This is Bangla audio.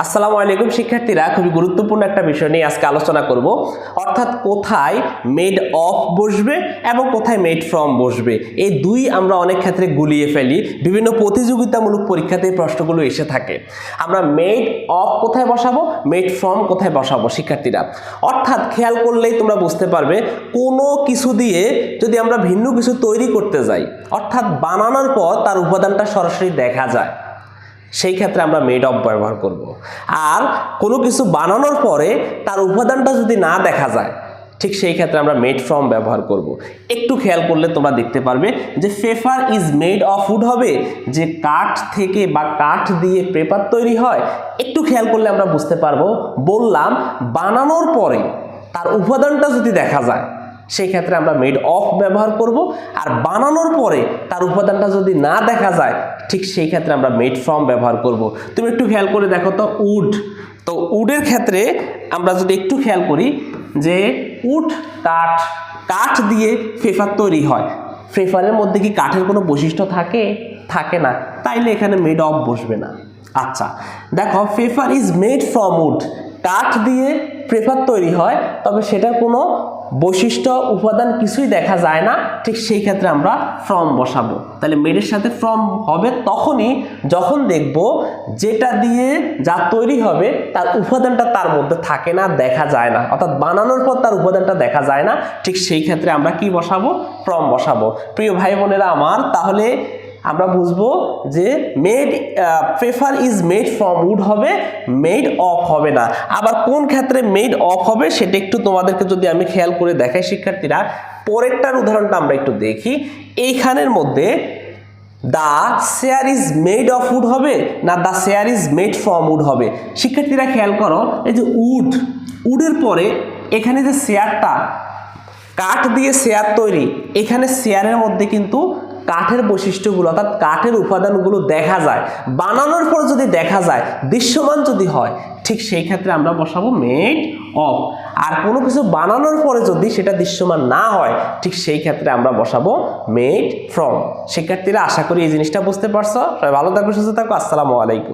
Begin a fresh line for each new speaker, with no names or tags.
আসসালামু আলাইকুম, শিক্ষার্থীরা। খুবই গুরুত্বপূর্ণ একটা বিষয় নিয়ে আজকে আলোচনা করব। অর্থাৎ কোথায় মেড অফ বসবে এবং কোথায় মেড ফ্রম বসবে। এই দুই আমরা অনেক ক্ষেত্রে গুলিয়ে ফেলি। বিভিন্ন প্রতিযোগিতামূলক পরীক্ষাতে এই প্রশ্নগুলো এসে থাকে। আমরা মেড অফ কোথায় বসাবো? মেড ফ্রম কোথায় বসাবো, শিক্ষার্থীরা? অর্থাৎ খেয়াল করলেই তোমরা বুঝতে পারবে, কোনো কিছু দিয়ে যদি আমরা ভিন্ন কিছু তৈরি করতে যাই, অর্থাৎ বানানোর পর তার উপাদানটা সরাসরি দেখা যায়। সেই ক্ষেত্রে আমরা মেড অফ ব্যবহার করব। আর কোনো কিছু বানানোর পরে তার উপাদানটা যদি না দেখা যায়, ঠিক সেই ক্ষেত্রে আমরা মেড ফ্রম ব্যবহার করব। একটু খেয়াল করলে তোমরা দেখতে পারবে যে paper is made of wood হবে, যে কাঠ থেকে বা কাঠ দিয়ে পেপার তৈরি হয়, একটু খেয়াল করলে আমরা বুঝতে পারব বললাম, বানানোর পরে তার উপাদানটা যদি দেখা যায় সেই ক্ষেত্রে আমরা মেড অফ ব্যবহার করব। আর বানানোর পরে তার উপাদানটা যদি না দেখা যায়, ঠিক সেই ক্ষেত্রে আমরা মেড ফ্রম ব্যবহার করব। তুমি একটু খেয়াল করে দেখো তো, উড। তো উডের ক্ষেত্রে আমরা যদি একটু খেয়াল করি যে উড কাঠ কাঠ দিয়ে ফেফার তৈরি হয়। ফেফারের মধ্যে কি কাঠের কোনো বৈশিষ্ট্য থাকে? থাকে না। তাইলে এখানে মেড অফ বসবে না। আচ্ছা দেখো, paper is made from wood কাঠ দিয়ে প্রেফার তৈরি হয়, তবে সেটা কোনো বৈশিষ্ট্য, উপাদান কিছুই দেখা যায় না। ঠিক সেই ক্ষেত্রে আমরা ফ্রম বসাবো। তাহলে মেডের সাথে ফ্রম হবে তখনই যখন দেখব যেটা দিয়ে যা তৈরি হবে, তার উপাদানটা তার মধ্যে থাকে না, দেখা যায় না। অর্থাৎ বানানোর পর তার উপাদানটা দেখা যায় না। ঠিক সেই ক্ষেত্রে আমরা কি বসাবো? ফ্রম বসাবো। প্রিয় ভাই বোনেরা আমার, তাহলে আমরা বুঝব যে made paper is made from wood হবে মেড অফ হবে না। আবার কোন ক্ষেত্রে মেড অফ হবে সেটা একটু তোমাদেরকে যদি আমি খেয়াল করে দেখাই, শিক্ষার্থীরা, পরেরটার উদাহরণটা আমরা একটু দেখি। এইখানের মধ্যে the chair is made of wood হবে না the chair is made from wood হবে? শিক্ষার্থীরা খেয়াল করো, এই যে উড উডের পরে এখানে যে শেয়ারটা কাঠ দিয়ে শেয়ার তৈরি, এখানে শেয়ারের মধ্যে কিন্তু কাঠের বৈশিষ্ট্যগুলো অর্থাৎ কাঠের উপাদানগুলো দেখা যায়, বানানোর পর যদি দেখা যায়, দৃশ্যমান যদি হয়, ঠিক সেই ক্ষেত্রে আমরা বসাবো মেড অফ আর কোনো কিছু বানানোর পরে যদি সেটা দৃশ্যমান না হয়, ঠিক সেই ক্ষেত্রে আমরা বসাবো মেড ফ্রম শিক্ষার্থীরা, আশা করি এই জিনিসটা বুঝতে পারছ। সবাই ভালো থাকো সুস্থ থাকো। আসসালামু আলাইকুম।